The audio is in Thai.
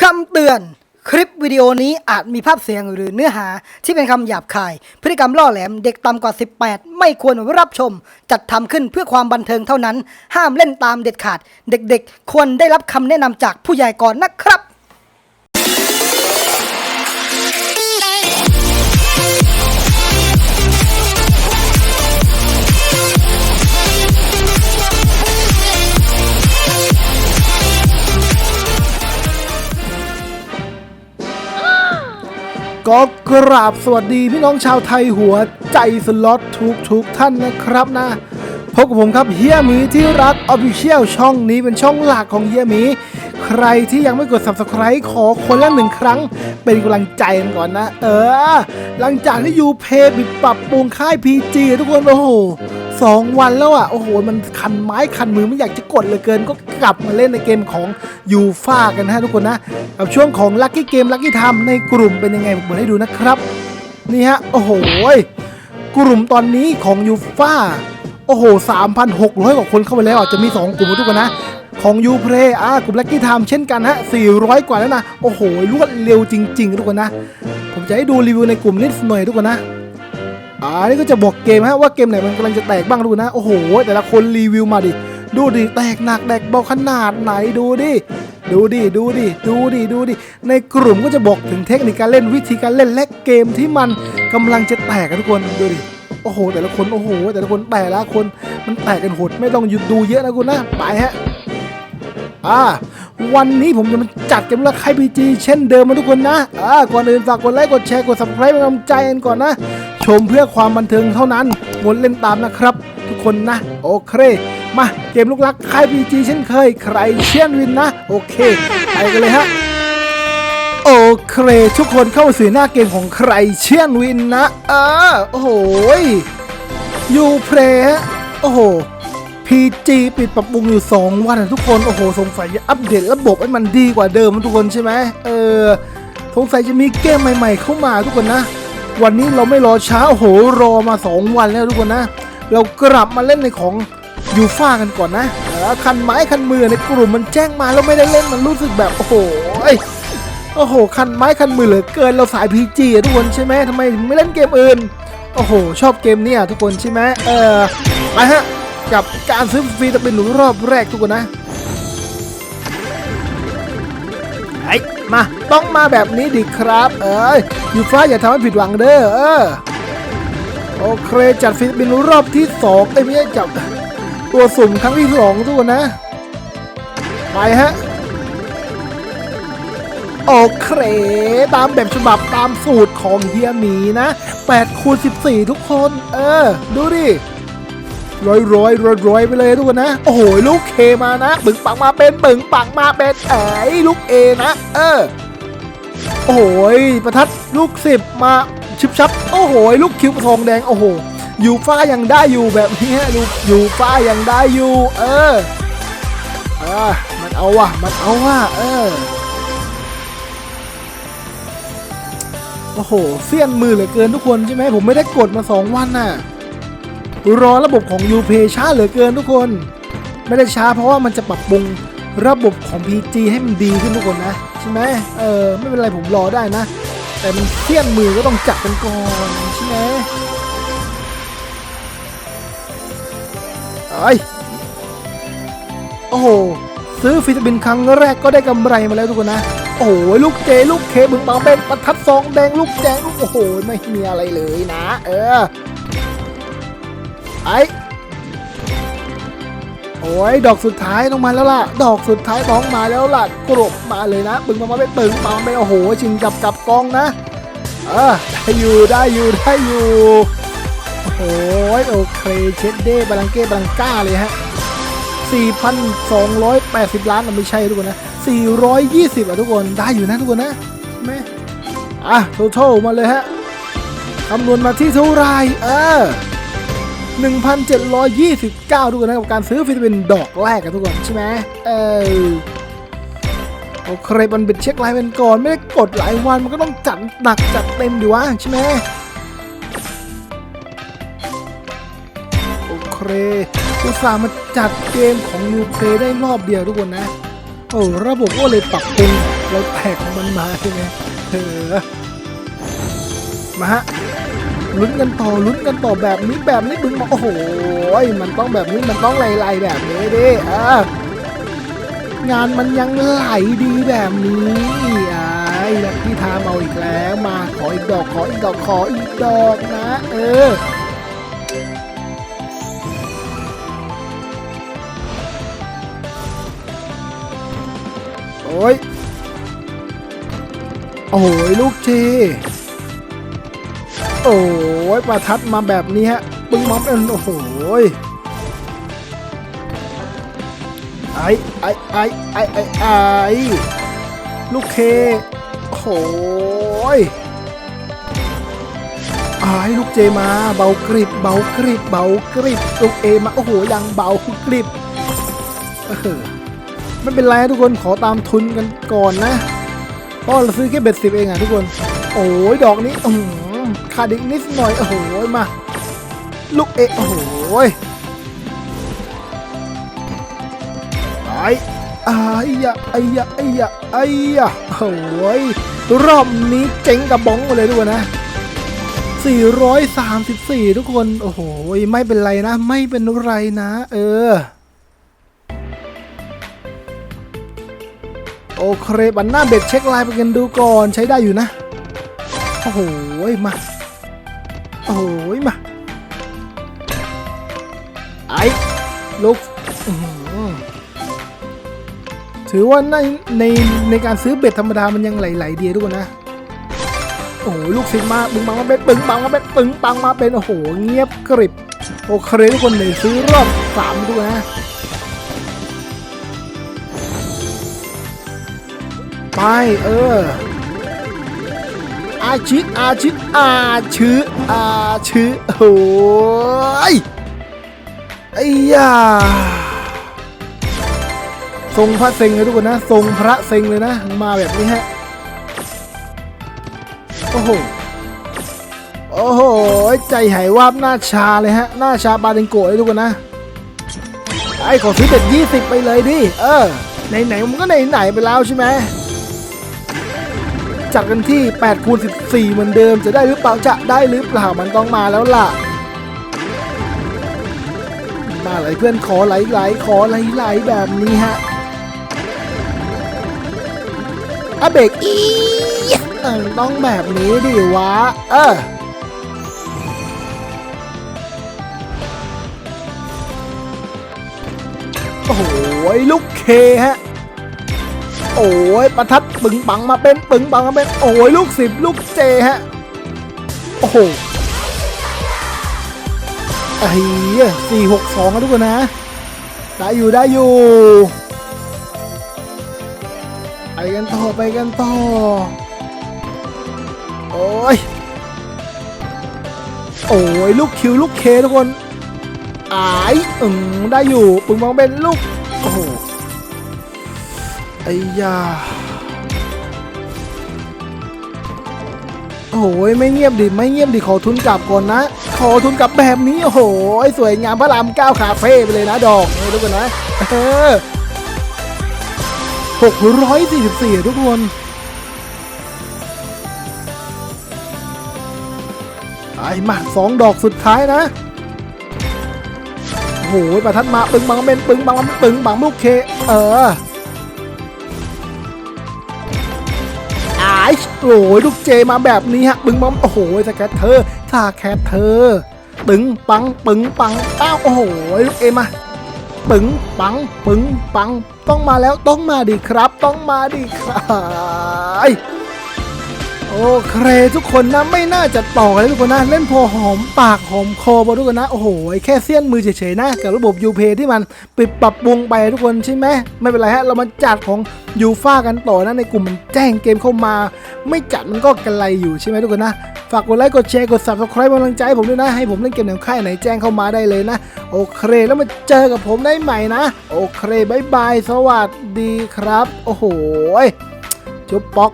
คำเตือน คลิปวิดีโอนี้อาจมีภาพเสียงหรือเนื้อหาที่เป็นคำหยาบคาย พฤติกรรมล่อแหลมเด็กต่ำกว่า 18 ไม่ควรรับชม จัดทำขึ้นเพื่อความบันเทิงเท่านั้น ห้ามเล่นตามเด็ดขาด เด็กๆ ควรได้รับคำแนะนำจากผู้ใหญ่ก่อนนะครับ กราบสวัสดีพี่น้องชาวไทยหัวใจสล็อตทุกทุกท่านนะครับนะ พบกับผมครับเฮียมีที่รักออฟฟิเชียลช่องนี้เป็นช่องหลักของเฮียมี ใครที่ยังไม่กด subscribe ขอคนละหนึ่งครั้ง เป็นกำลังใจกันก่อนนะ เออ หลังจากที่ยูเพย์บิดปรับปรุงค่าย PG ทุกคน โอ้โหสองวันแล้วอะ โอ้โห มันคันไม้คันมือไม่อยากจะกดเลือเกิน ก็กลับมาเล่นในเกมของยูฟากันนะฮะทุกคนนะ กับช่วงของ Lucky Game Lucky Time ในกลุ่มเป็นยังไงผมเปิดให้ดูนะครับ นี่ฮะ โอ้โห กลุ่มตอนนี้ของยูฟา โอ้โห 3,600 กว่าคนเข้าไปแล้วอะจะมี 2 กลุ่มทุกคนนะ ของยูเพลอ่ากลุ่ม Lucky Time เช่นกันฮะ 400 กว่าแล้วนะ โอ้โห รวดเร็วจริง ๆ ทุกคนนะ ผมจะให้ดูรีวิวในกลุ่มนิดหน่อยทุกคนนะ อ่า นี่ก็จะบอกเกมฮะว่าเกมไหนมันกำลังจะแตกบ้างดูนะ โอ้โห แต่ละคนรีวิวมาดิ ดูดิ แตกหนักแตกเบาขนาดไหนดูดิดูดิ ดูดิ ดูดิ ดูดิ ในกลุ่มก็จะบอกถึงเทคนิคการเล่นวิธีการเล่นและเกมที่มันกำลังจะแตกกันทุกคน ดูดิ โอ้โห แต่ละคน โอ้โห แต่ละคน แต่ละคน มันแตกกันโหด ไม่ต้องหยุดดูเยอะนะคุณนะ ไปฮะ อ่า วันนี้ผมจะมาจัดเกมละใครพีจีเช่นเดิมมาทุกคนนะ อ่า ก่อนอื่นฝากกดไลค์ กดแชร์ กด subscribe เป็นกำลังใจกันก่อนนะ ชมเพื่อความบันเทิงเท่านั้นงดเล่นตามนะครับ ทุกคนนะ โอเค มา เกมลูกรักค่ายพีจีเช่นเคย ใครเชียนวินนะ โอเค ไปกันเลยฮะ โอเคทุกคนเข้าสู่หน้าเกมของใครเชียนวินนะอ่าโอ้โหยูเพลโอ้โห PG ปิดปรับปรุงอยู่ 2 วันทุกคนโอ้โหสงสัยจะอัปเดตระบบให้มันดีกว่าเดิมทุกคนใช่ไหมเออสงสัยจะมีเกมใหม่ ๆ เข้ามาทุกคนนะ วันนี้เราไม่รอช้าโอ้โหรอมา 2 วันแล้วทุกคนนะ เรากลับมาเล่นในของยูฟ่ากันก่อนนะคันไม้คันมือในกลุ่มมันแจ้งมาแล้วไม่ได้เล่นมันรู้สึกแบบโอ้โห โอ้โห คันไม้คันมือเหลือเกินเราสาย PG อะทุกคนใช่ไหมทำไมถึงไม่เล่นเกมอื่น โอ้โห ชอบเกมเนี้ยทุกคนใช่ไหมเออไปฮะ กับการซื้อฟรีจะเป็นหนุนรอบแรกทุกคนนะไอ้มาต้องมาแบบนี้ดิครับ เอ้ยยูฟ้าอย่าทำให้ผิดหวังเด้อเออโอเคจัดฟรีเป็นรอบที่สองไอ้ยไม่ใช่จับตัวสุ่มครั้งที่สองทุกคนนะ ไปฮะ โอเค ตามแบบฉบับตามสูตรของเฮียหมีนะ8คูณ14 ทุกคน เออ ดูดิร้อยร้อยร้อยร้อยไปเลยทุกคนนะ โอ้โห ลูกเคมานะปึงปังมาเป็นปึงปังมาเป็นเอ๋ลูกเอนะ เออ โอ้โหประทัดลูกสิบมาชิบชับ โอ้โห ลูกคิวทองแดง โอ้โห อยู่ฟ้ายังได้อยู่แบบนี้ฮะลูกอยู่ฟ้ายังได้อยู่ เออเออมันเอาว่ะ มันเอาว่ะ เออ โอ้โหเสี้ยนมือเหลือเกินทุกคนใช่ไหมผมไม่ได้กดมา 2 วันน่ะ รอระบบของ UPay ช้าเหลือเกินทุกคน ไม่ได้ช้าเพราะว่ามันจะปรับปรุงระบบของ PG ให้มันดีขึ้นทุกคนนะ ใช่ไหมเออไม่เป็นไรผมรอได้นะ แต่มันเสี้ยนมือก็ต้องจับกันก่อนใช่ไหมเอ้ยโอ้โห ซื้อฟิตาบินครั้งแรกก็ได้กำไรมาแล้วทุกคนนะ โอ้โหลูกเจลูกเคบึงบางเป็นประทัดซองแดงลูกแจงลูกโอ้โหไม่มีอะไรเลยนะ เออไอโอ้ยดอกสุดท้ายต้องมาแล้วล่ะ ดอกสุดท้ายต้องมาแล้วล่ะกรบมาเลยนะบึงมาเป็นปึงมาเป็นโอ้โหชิงกับกับกองนะเออได้อยู่ได้อยู่ได้อยู่โอ้โหโอเคเช็ดเด้บาลังเก้บาลังก้าเลยฮะ 4,280 ล้านนไม่ใช่ทุกคนนะ 420 อะทุกคนได้อยู่นะทุกคนนะใช่ไหมอะโททลมาเลยฮะคำนวณมาที่เท่าไหรเออ1,729 ทุกคนนะกับการซื้อฟิตามินดอกแรกกันทุกคนใช่ไหมเออโอเคมันเป็นเช็คไลน์เป็นก่อน ไม่ได้กดหลายวันมันก็ต้องจัดหนักจัดเต็มดีวะใช่ไหม เคอุตส่าห์มาจัดเกมของยูเคได้รอบเดียวทุกคนนะ โอ้ระบบก็เลยปรับปรุงแล้วแตกของมันมาใช่ไหมเออมาฮะลุ้นกันต่อลุ้นกันต่อแบบนี้แบบนี้บึงมาโอ้โหมันต้องแบบนี้มันต้องไหลๆแบบนี้ดิอ่างานมันยังไหลดีแบบนี้ไอ้ลักที่ทามเอาอีกแล้วมาขออีกดอกขออีกดอกขออีกดอกนะ เออ โอ้ยลูกเจโอ้ยประทัดมาแบบนี้ฮะปึ้งมัมเป็นโอ้โหยไอไอไอไอไอไอลูกเคโอ้โหยไอลูกเจมาเบากริบเบากริบเบากริบลูกเอมาโอ้โหยังเบากริบเออไม่เป็นไรนะทุกคนขอตามทุนกันก่อนนะ เพราะเราซื้อแค่เบ็ดสิบเองอะทุกคน โอ้ยดอกนี้อือหือขาดอีกนิดหน่อย โอ้โหมา ลูกเอะโอ้โหไอ้ไอ้ยะไอ้ยะไอ้ยะไอ้ยะโอ้ยรอบนี้เจ๋งกับบองมาเลยทุกคนนะ 434 ทุกคน โอ้โห ไม่เป็นไรนะ ไม่เป็นไรนะ เออ โอเคบันหน้าเบ็ดเช็คลน์ไปกันดูก่อนใช้ได้อยู่นะ โอ้โหมา โอ้โหมา ไอ้ลูกถือว่าในในในการซื้อเบ็ดธรรมดามันยังไหลๆดีทุกคนนะ โอ้โหลูกศิษย์มาปึงปังมาเป็นปึงปังมาเป็นปึงปังมาเป็นโอ้โหเงียบกริบ โอเคทุกคนเลยซื้อรอบสามทุกคนนะ ไป เออ อาชิอาชิอาชื้ออาชื้อโอ้ยไอ้ยาทรงพระเซ็งเลยทุกคนนะ ทรงพระเซ็งเลยนะ มาแบบนี้ฮะ โอ้โห โอ้โห ใจหายวาบหน้าชาเลยฮะ หน้าชาบาเดงโกะเลยทุกคนนะ ไอ้ขอซื้อเด็ดยี่สิบไปเลยดิ เออ ไหนๆมันก็ไหนๆไปแล้วใช่ไหม จัดกันที่8คูณ14 เหมือนเดิมจะได้หรือเปล่าจะได้หรือเปล่ามันต้องมาแล้วล่ะ มาไหลเพื่อนขอไหลๆขอไหลๆแบบนี้ฮะอะเบรกอีต้องแบบนี้ดิวะ เออโอ้โหลูกเคฮะ โอ้ยประทัดปึงปังมาเป็นปึงปังมาเป็นโอ้ยลูกสิบลูกเจฮะโอ้โหไอ้สี่หกสองทุกคนนะ ได้อยู่ได้อยู่ ไปกันต่อไปกันต่อ โอ้ย โอ้ยลูกคิวลูกเคทุกคนอาย อืมได้อยู่ปึงปังเป็นลูก โอ้โห ไอ้ยาโอ้โหไม่เงียบดิไม่เงียบดิขอทุนกลับก่อนนะ ขอทุนกลับแบบนี้โอ้โหสวยงามพระรามเก้าคาเฟ่ไปเลยนะดอกนี่ทุกคนนะเออหกร้อยสี่สิบสี่ทุกคนไอ้มาสองดอกสุดท้ายนะโอ้โหประทัดมาปึงบังเป็นปึงบังปึงบังลูกเค เออ ไอ้โอ้ยลูกเจมาแบบนี้ฮะปึงบังโอ้โหสแคทเธอท่าแคทเธอปึงปังปึงปังอ้าวโอ้โหลูกเอมาปึงปังปึงปังต้องมาแล้วต้องมาดิครับ ต้องมาดิครับ โอเคทุกคนนะไม่น่าจะต่อเลยทุกคนนะเล่นพอหอมปากหอมคอพอทุกคนนะโอ้โหแค่เสี้ยนมือเฉยๆนะกับระบบยูเพที่มันปิดปรับปรุงไปทุกคนใช่ไหมไม่เป็นไรฮะเรามาจัดของยูฟ่ากันต่อนะในกลุ่มมันแจ้งเกมเข้ามา ไม่จัดมันก็กันไรอยู่ใช่ไหมทุกคนนะฝากกดไลค์กดแชร์กด subscribe เป็นกำลังใจผมด้วยนะ ให้ผมเล่นเกมแนวค่ายไหนแจ้งเข้ามาได้เลยนะ โอเค แล้วมาเจอกับผมได้ใหม่นะ โอเคบายบายสวัสดีครับ โอ้โหจุ๊บป๊อก